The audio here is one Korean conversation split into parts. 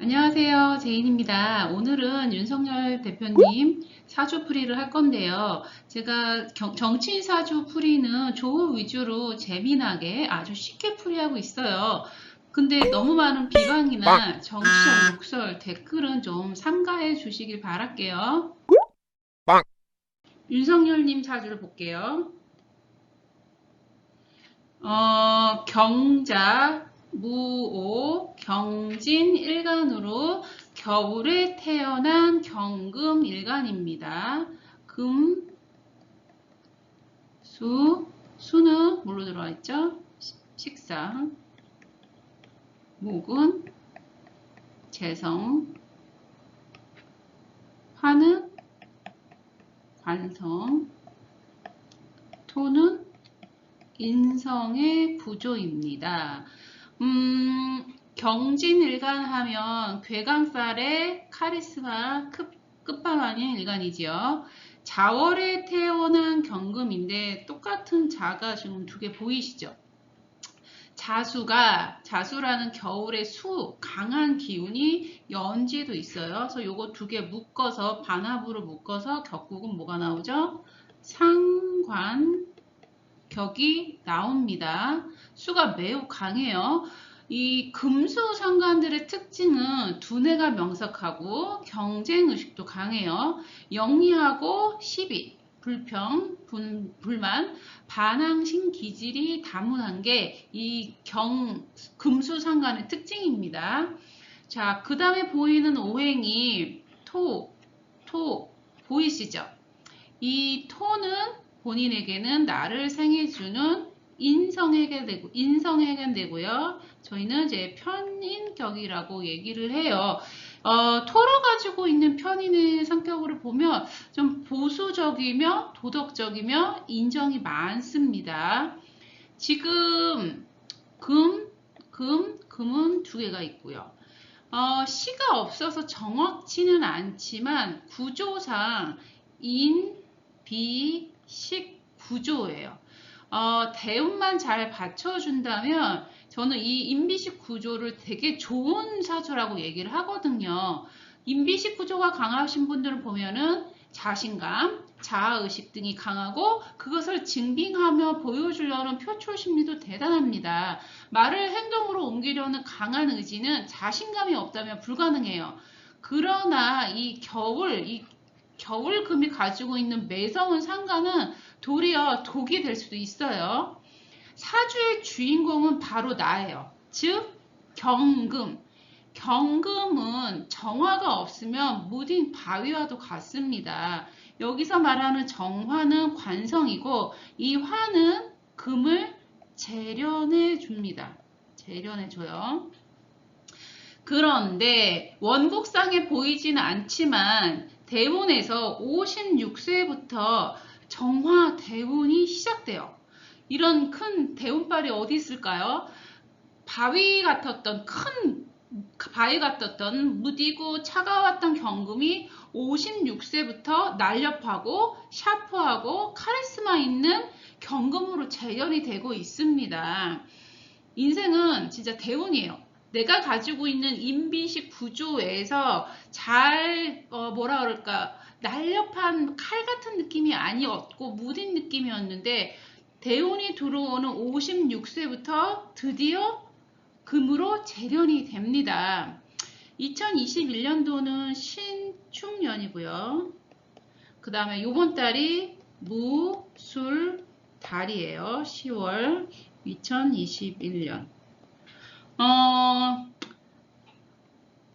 안녕하세요. 제인입니다. 오늘은 윤석열 대표님 사주 풀이를 할 건데요. 제가 경- 정치인 사주 풀이는 조우 위주로 재미나게 아주 쉽게 풀이하고 있어요. 근데 너무 많은 비방이나 정치적 욕설, 댓글은 좀 삼가해 주시길 바랄게요. 빵. 윤석열님 사주를 볼게요. 어, 경자, 무오, 경진 일간으로 겨울에 태어난 경금 일간입니다. 금, 수, 수는 뭘로 들어와 있죠? 시- 식상, 목은 재성, 화는 관성, 토는 인성의 구조입니다. 음, 경진일간 하면 괴강살의 카리스마 끝, 끝판왕인 일간이지요. 자월에 태어난 경금인데 똑같은 자가 지금 두 개 보이시죠? 자수가 자수라는 겨울의 수 강한 기운이 연지도 있어요. 그래서 요거 두 개 묶어서 반합으로 묶어서 격국은 뭐가 나오죠? 상관 격이 나옵니다. 수가 매우 강해요. 이 금수 상관들의 특징은 두뇌가 명석하고 경쟁 의식도 강해요. 영리하고 시비, 불평, 분- 불만, 반항심 기질이 다문한 게 이 경 금수 상관의 특징입니다. 자, 그 다음에 보이는 오행이 토, 토 보이시죠? 이 토는 본인에게는 나를 생해주는 인성에게 되고 인성에게 되고요. 저희는 이제 편인격이라고 얘기를 해요. 어, 토로 가지고 있는 편인의 성격으로 보면 좀 보수적이며 도덕적이며 인정이 많습니다. 지금 금, 금, 금은 두 개가 있고요. 어, 시가 없어서 정확치는 않지만 구조상 인, 비, 식 구조예요. 어, 대운만 잘 받쳐준다면 저는 이 인비식 구조를 되게 좋은 사주라고 얘기를 하거든요. 인비식 구조가 강하신 분들을 보면은 자신감, 자아의식 등이 강하고 그것을 증빙하며 보여주려는 표출 심리도 대단합니다. 말을 행동으로 옮기려는 강한 의지는 자신감이 없다면 불가능해요. 그러나 이 겨울, 이 겨울금이 가지고 있는 매서운 상관은 도리어 독이 될 수도 있어요. 사주의 주인공은 바로 나예요. 즉, 경금. 경금은 정화가 없으면 무딘 바위와도 같습니다. 여기서 말하는 정화는 관성이고 이 화는 금을 재련해 줍니다. 재련해 줘요. 그런데 원국상에 보이지는 않지만 대운에서 56세부터 정화 대운이 시작돼요. 이런 큰 대운발이 어디 있을까요? 바위 같았던 큰 바위 같았던 무디고 차가웠던 경금이 56세부터 날렵하고 샤프하고 카리스마 있는 경금으로 재현이 되고 있습니다. 인생은 진짜 대운이에요. 내가 가지고 있는 인비식 구조에서 잘 어, 뭐라 그럴까 날렵한 칼 같은 느낌이 아니었고 무딘 느낌이었는데 대운이 들어오는 56세부터 드디어 금으로 재련이 됩니다. 2021년도는 신축년이고요. 그 다음에 요번 달이 무, 술, 달이에요. 10월 2021년. 어,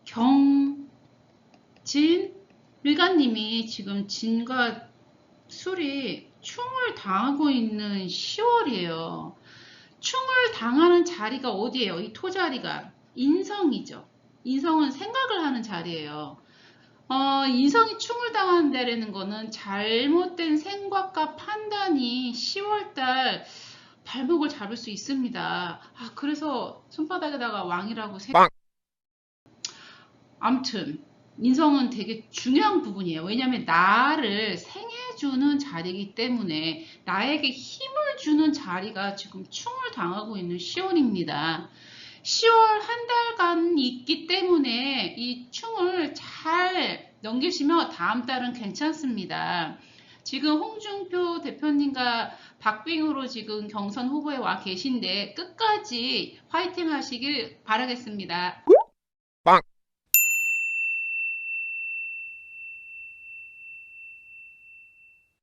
경진, 일가님이 지금 진과 술이 충을 당하고 있는 10월이에요. 충을 당하는 자리가 어디예요? 이 토자리가 인성이죠. 인성은 생각을 하는 자리예요. 어, 인성이 충을 당한다는 거는 잘못된 생각과 판단이 10월달 발목을 잡을 수 있습니다. 아, 그래서 손바닥에다가 왕이라고 세... 빵. 암튼 인성은 되게 중요한 부분이에요. 왜냐하면 나를 생해주는 자리이기 때문에 나에게 힘을 주는 자리가 지금 충을 당하고 있는 시온입니다. 10월 한 달간 있기 때문에 이 충을 잘 넘기시면 다음 달은 괜찮습니다. 지금 홍준표 대표님과 박빙으로 지금 경선 후보에 와 계신데 끝까지 화이팅 하시길 바라겠습니다.